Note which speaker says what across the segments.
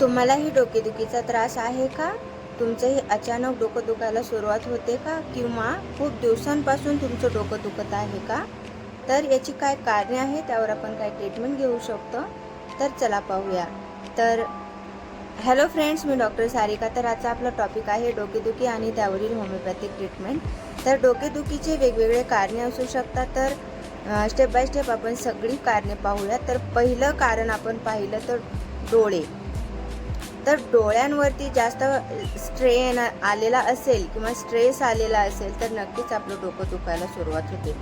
Speaker 1: तुम्हालाही डोकेदुखीचा त्रास आहे का? तुमचंही अचानक डोकं दुखायला सुरुवात होते का? किंवा खूप दिवसांपासून तुमचं डोकं दुखत आहे का? तर याची काय कारणे आहे त्यावर आपण काय ट्रीटमेंट घेऊ शकतो? तर चला पाहूया. तर हॅलो फ्रेंड्स मी डॉक्टर सारिका. तर आजचा आपला टॉपिक आहे डोकेदुखी आणि त्यावरील होमिओपॅथिक ट्रीटमेंट तर डोकेदुखीचे वेगवेगळे कारणे असू शकतात. तर स्टेप बाय स्टेप आपण सगळी कारणे पाहूया तर पहिलं कारण आपण पाहिलं तर डोळे. तर डोळ्यांवरती जास्त स्ट्रेन आलेला असेल किंवा स्ट्रेस आलेला असेल तर नक्कीच आपलं डोकं दुखायला सुरुवात होते.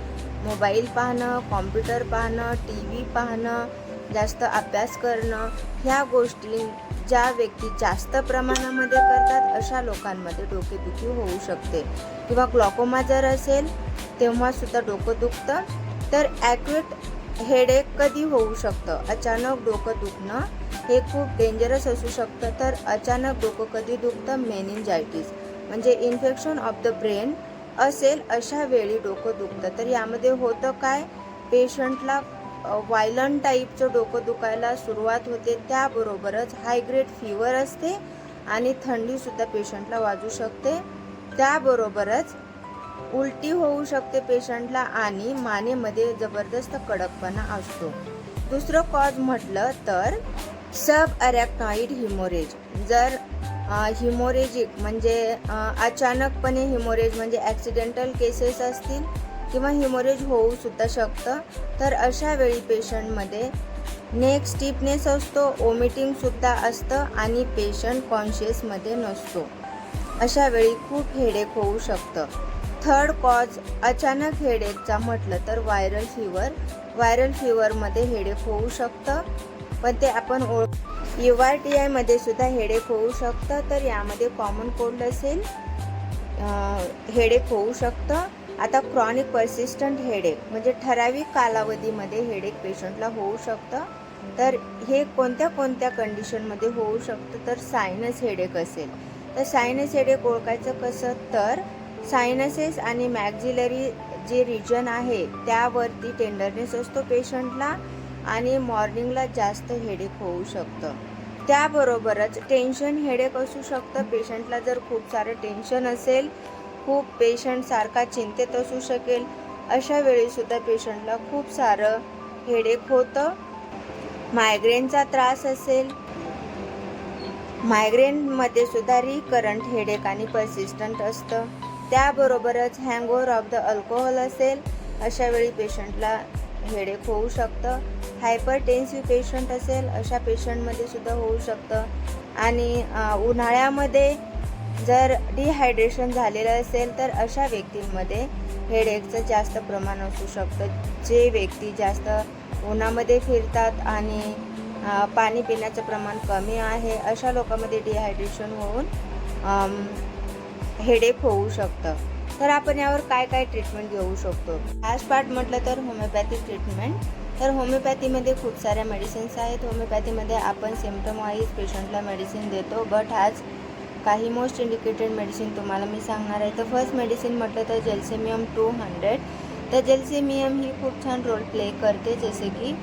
Speaker 1: मोबाईल पाहणं कॉम्प्युटर पाहणं टी व्ही पाहणं जास्त अभ्यास करणं ह्या गोष्टी ज्या व्यक्ती जास्त प्रमाणामध्ये करतात अशा लोकांमध्ये डोकेदुखी होऊ शकते. किंवा ग्लॉकोमा जर असेल तेव्हासुद्धा डोकं दुखतं. तर ॲक्युट हेडेक कधी होऊ शकतं? अचानक डोकं दुखणं हे खूप डेंजरस असू शकतं. तर अचानक डोकं कधी दुखतं? मेनिनजायटीस म्हणजे इन्फेक्शन ऑफ द ब्रेन असेल अशा वेळी डोकं दुखतं. तर यामध्ये होतं काय? पेशंटला व्हायलंट टाईपचं डोकं दुखायला सुरुवात होते. त्याबरोबरच हायग्रेड फिवर असते आणि थंडीसुद्धा पेशंटला वाजू शकते. त्याबरोबरच उलटी होऊ शकते पेशंटला आणि मानेमध्ये जबरदस्त कडकपणा असतो. दुसरं कॉज म्हटलं तर सब अरॅक्नॉइड हिमोरेज जर हिमोरेजिक म्हणजे अचानकपणे हिमोरेज म्हणजे ॲक्सिडेंटल केसेस असतील किंवा हिमोरेज होऊ सुद्धा शकतं तर अशा वेळी पेशंटमध्ये नेक स्टिफनेस असतो ओमिटिंगसुद्धा असतं आणि पेशंट कॉन्शियसमध्ये नसतो. अशा वेळी खूप हेडेक होऊ शकतं. थर्ड कॉज अचानक हेडेकचा म्हटलं तर व्हायरल फिवर व्हायरल फिवरमध्ये हेडेक होऊ शकतं. पण ते आपण ओळख यू आर टी आयमध्ये सुद्धा हेडेक होऊ शकतं. तर यामध्ये कॉमन कोल्ड असेल. हेडेक होऊ शकतं. आता क्रॉनिक पर्सिस्टंट हेडेक म्हणजे ठराविक कालावधीमध्ये हेडेक पेशंटला होऊ शकतं. तर हे कोणत्या कोणत्या कंडिशनमध्ये होऊ शकतं? तर सायनस हेडेक असेल. तर सायनस हेडेक ओळखायचं कसं? तर सायनसेस आणि मॅक्झिलरी जे रिजन आहे त्यावरती टेंडरनेस असतो पेशंटला आणि मॉर्निंगला जास्त हेडेक होऊ शकतं. त्याबरोबरच टेन्शन हेडेक असू शकतं. पेशंटला जर खूप सारं टेन्शन असेल खूप पेशंट सारखा चिंतेत असू शकेल अशा वेळीसुद्धा पेशंटला खूप सारं हेडेक होतं. मायग्रेनचा त्रास असेल. मायग्रेनमध्ये सुद्धा रिकरंट हेडेक आणि पर्सिस्टंट असतं. त्याबरोबरच हँगओव्हर ऑफ द अल्कोहोल असेल अशा वेळी पेशंटला हेडेक होऊ शकतं. हायपर टेन्सिव्ह पेशंट असेल अशा पेशंटमध्ये सुद्धा होऊ शकतं. आणि उन्हाळ्यामध्ये जर डिहायड्रेशन झालेलं असेल तर अशा व्यक्तींमध्ये हेडेकचं जास्त प्रमाण असू शकतं. जे व्यक्ती जास्त उन्हामध्ये फिरतात आणि पाणी पिण्याचं प्रमाण कमी आहे अशा लोकांमध्ये डिहायड्रेशन होऊन हेडेक होऊ शकतं. तर आपण यावर काय काय ट्रीटमेंट घेऊ शकतो? लास्ट पार्ट म्हटलं तर होमिओपॅथिक ट्रीटमेंट तर होमिओपॅथीमध्ये खूप साऱ्या मेडिसिन्स आहेत. होमिओपॅथीमध्ये आपण सिम्टम वाईज पेशंटला मेडिसिन देतो बट आज काही मोस्ट इंडिकेटेड मेडिसिन तुम्हाला मी सांगणार आहे. तर फर्स्ट मेडिसिन म्हटलं तर जेल्सेमियम टू हंड्रेड तर जेल्सेमियम ही खूप छान रोल प्ले करते. जसे की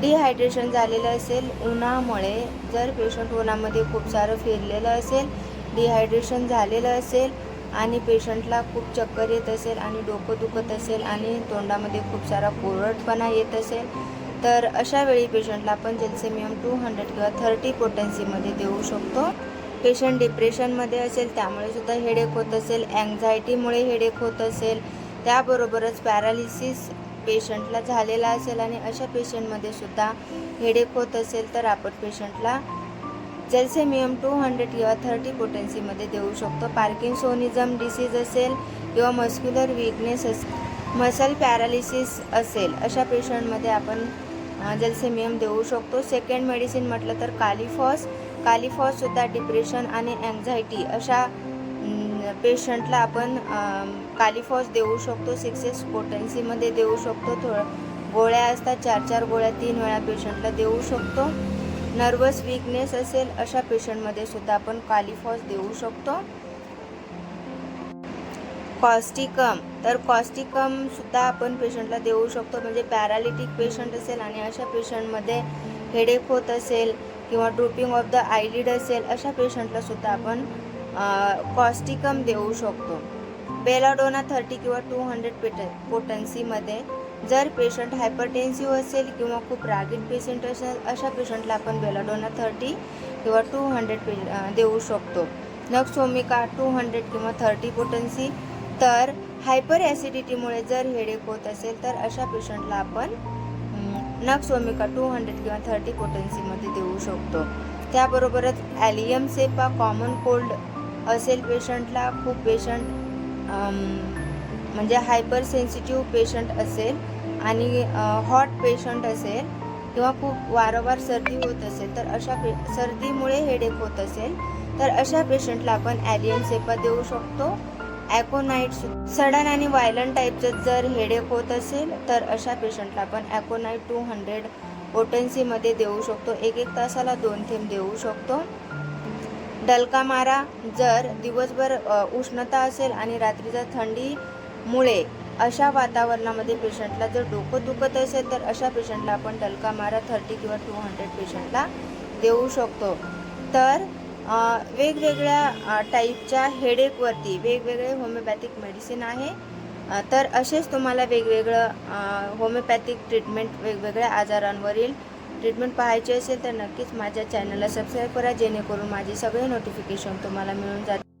Speaker 1: डिहायड्रेशन झालेलं असेल उन्हामुळे जर पेशंट उन्हामध्ये खूप सारं फिरलेलं असेल डिहायड्रेशन झालेलं असेल आणि पेशंटला खूप चक्कर येत असेल आणि डोकं दुखत असेल आणि तोंडामध्ये खूप सारा कोरडपणा येत असेल तर अशा वेळी पेशंटला आपण जेल्सेमियम टू हंड्रेड किंवा थर्टी पोटन्सीमध्ये देऊ शकतो. पेशंट डिप्रेशनमध्ये असेल त्यामुळे सुद्धा हेडेक होत असेल अँझायटीमुळे हेडेक होत असेल त्याबरोबरच पॅरालिसिस पेशंटला झालेला असेल आणि अशा पेशंटमध्ये सुद्धा हेडेक होत असेल तर आपण पेशंटला जेल्सेमियम टू हंड्रेड किंवा थर्टी पोटेन्सीमध्ये देऊ शकतो. पार्किन्सोनिझम डिसीज असेल किंवा मस्क्युलर विकनेस अस मसल पॅरालिसिस असेल अशा पेशंटमध्ये आपण जेल्सेमियम देऊ शकतो. सेकंड मेडिसिन म्हटलं तर कालिफॉस कालिफॉससुद्धा डिप्रेशन आणि अँझायटी अशा पेशंटला आपण कालिफॉस देऊ शकतो. सिक्सेस पोटेन्सीमध्ये देऊ शकतो. थोडं गोळ्या असतात चार चार गोळ्या तीन वेळा पेशंटला देऊ शकतो. नर्वस वीकनेस असेल अशा पेशंटमध्ये सुद्धा आपण कालिफॉस देऊ शकतो. कॉस्टिकम तर कॉस्टिकम सुद्धा आपण पेशंटला देऊ शकतो. म्हणजे पॅरालिटिक पेशंट असेल आणि अशा पेशंटमध्ये हेडेक होत असेल किंवा ड्रुपिंग ऑफ द आयलिड असेल अशा पेशंटला सुद्धा आपण कॉस्टिकम देऊ शकतो. बेलाडोना थर्टी किंवा टू हंड्रेड पेट पोटन्सीमध्ये जर पेशंट हायपरटेन्सिव्ह असेल किंवा खूप रागीट पेशंट असेल अशा पेशंटला आपण बेलाडोना थर्टी किंवा टू हंड्रेड पे देऊ शकतो. नक्सोमिका टू हंड्रेड किंवा थर्टी पोटन्सी तर हायपर ॲसिडिटीमुळे जर हेडेक होत असेल तर अशा पेशंटला आपण नक्सोमिका टू हंड्रेड किंवा थर्टी पोटन्सीमध्ये देऊ शकतो. त्याबरोबरच ॲलियम सेपा कॉमन कोल्ड असेल पेशंटला खूप पेशंट म्हणजे हायपर सेन्सिटिव्ह पेशंट असेल आणि हॉट पेशंट असेल किंवा खूप वारंवार सर्दी होत असेल तर अशा पे सर्दीमुळे हेडेक होत असेल तर अशा पेशंटला आपण ॲलियन सेपा देऊ शकतो. ॲकोनाईट सडन आणि व्हायलंट टाईपचं जर हेडेक होत असेल तर अशा पेशंटला आपण ॲकोनाईट टू हंड्रेड ओटेन्सीमध्ये देऊ शकतो. एक एक तासाला दोन थेंब देऊ शकतो. डलका मारा जर दिवसभर उष्णता असेल आणि रात्रीच्या थंडीमुळे अशा वातावरणामध्ये पेशंटला जर डोकं दुखत असेल तर अशा पेशंटला आपण डलका मारा थर्टी किंवा टू हंड्रेड पेशंटला देऊ शकतो. तर वेगवेगळ्या टाईपच्या हेडेकवरती वेगवेगळे होमिओपॅथिक मेडिसिन आहे. तर असेच तुम्हाला वेगवेगळं होमिओपॅथिक ट्रीटमेंट वेगवेगळ्या आजारांवरील ट्रीटमेंट पाहायची असेल तर नक्कीच माझ्या चॅनलला सबस्क्राईब करा जेणेकरून माझे सगळे नोटिफिकेशन तुम्हाला मिळून जाते